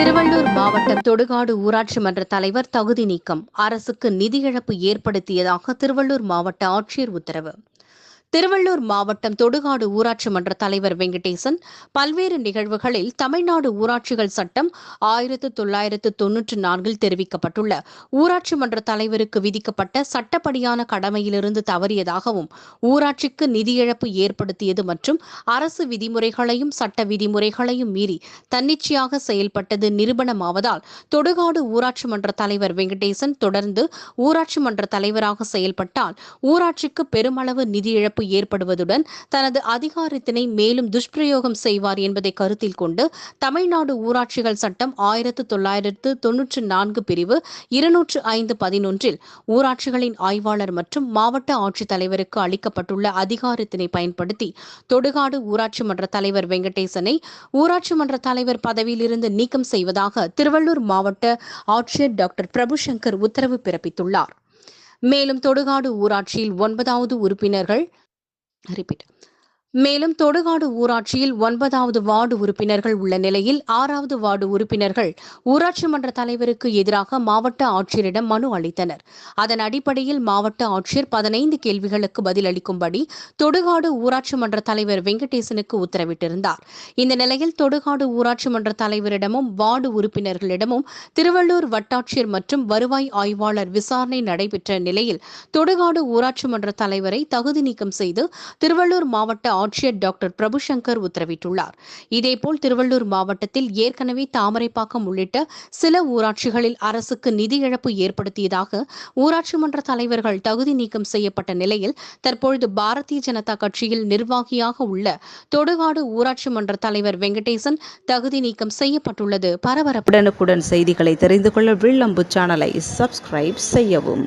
திருவள்ளூர் மாவட்டம் தொடுகாடு ஊராட்சி மன்ற தலைவர் தகுதி நீக்கம். அரசுக்கு நிதி இழப்பு ஏற்படுத்தியதாக திருவள்ளூர் மாவட்ட ஆட்சியர் உத்தரவு. திருவள்ளூர் மாவட்டம் தொடுகாடு ஊராட்சி மன்ற தலைவர் வெங்கடேசன் பல்வேறு நிகழ்வுகளில் தமிழ்நாடு ஊராட்சிகள் சட்டம் ஆயிரத்து தொள்ளாயிரத்து தொன்னூற்று நான்கில் தெரிவிக்கப்பட்டுள்ள. ஊராட்சி மன்ற தலைவருக்கு விதிக்கப்பட்ட சட்டப்படியான கடமையிலிருந்து தவறியதாகவும் ஊராட்சிக்கு நிதி இழப்பு ஏற்படுத்தியது மற்றும் அரசு விதிமுறைகளையும் சட்ட விதிமுறைகளையும் மீறி தன்னிச்சையாக செயல்பட்டது நிரூபணமாவதால் தொடுகாடு ஊராட்சி மன்ற தலைவர் வெங்கடேசன் தொடர்ந்து ஊராட்சி மன்ற தலைவராக செயல்பட்டால் ஊராட்சிக்கு பெருமளவு நிதி இழப்பு பாதிப்பு ஏற்படுவதுடன் தனது அதிகாரத்தினை மேலும் துஷ்பிரயோகம் செய்வார் என்பதை கருத்தில் கொண்டு தமிழ்நாடு ஊராட்சிகள் சட்டம் ஆயிரத்து தொள்ளாயிரத்து தொன்னூற்று நான்கு பிரிவு இருநூற்று ஐந்து பதினொன்றில் ஊராட்சிகளின் ஆய்வாளர் மற்றும் மாவட்ட ஆட்சித்தலைவருக்கு அளிக்கப்பட்டுள்ள அதிகாரத்தினை பயன்படுத்தி தொடுகாடு ஊராட்சி மன்ற தலைவர் வெங்கடேசனை ஊராட்சி மன்ற தலைவர் பதவியிலிருந்து நீக்கம் செய்வதாக திருவள்ளூர் மாவட்ட ஆட்சியர் டாக்டர் பிரபுசங்கர் உத்தரவு பிறப்பித்துள்ளார். மேலும் தொடுகாடு ஊராட்சியில் ஒன்பதாவது உறுப்பினர்கள் repeat மேலும் தொடுகாடு ஊராட்சியில் ஒன்பதாவது வார்டு உறுப்பினர்கள் உள்ள நிலையில் ஆறாவது வார்டு உறுப்பினர்கள் ஊராட்சி மன்ற தலைவருக்கு எதிராக மாவட்ட ஆட்சியரிடம் மனு அளித்தனர். அதன் அடிப்படையில் மாவட்ட ஆட்சியர் பதினைந்து கேள்விகளுக்கு பதிலளிக்கும்படி தொடுகாடு ஊராட்சி மன்ற தலைவர் வெங்கடேசனுக்கு உத்தரவிட்டிருந்தார். இந்த நிலையில் தொடுகாடு ஊராட்சி மன்ற தலைவரிடமும் வார்டு உறுப்பினர்களிடமும் திருவள்ளூர் வட்டாட்சியர் மற்றும் வருவாய் ஆய்வாளர் விசாரணை நடைபெற்ற நிலையில் தொடுகாடு ஊராட்சி மன்ற தலைவரை தகுதி நீக்கம் செய்து திருவள்ளூர் மாவட்ட ஆட்சியர் டாக்டர் பிரபுசங்கர் உத்தரவிட்டுள்ளார். இதேபோல் திருவள்ளூர் மாவட்டத்தில் ஏற்கனவே தாமரைப்பாக்கம் உள்ளிட்ட சில ஊராட்சிகளில் அரசுக்கு நிதி இழப்பு ஏற்படுத்தியதாக ஊராட்சி மன்ற தலைவர்கள் தகுதி நீக்கம் செய்யப்பட்ட நிலையில் தற்பொழுது பாரதிய ஜனதா கட்சியில் நிர்வாகியாக உள்ள தொடுகாடு ஊராட்சி மன்ற தலைவர் வெங்கடேசன் தகுதி நீக்கம் செய்யப்பட்டுள்ளது. பரபரப்புடனுக்குடன் செய்திகளை தெரிந்து கொள்ள வில்லம்பு சேனலை சப்ஸ்கிரைப் செய்யவும்.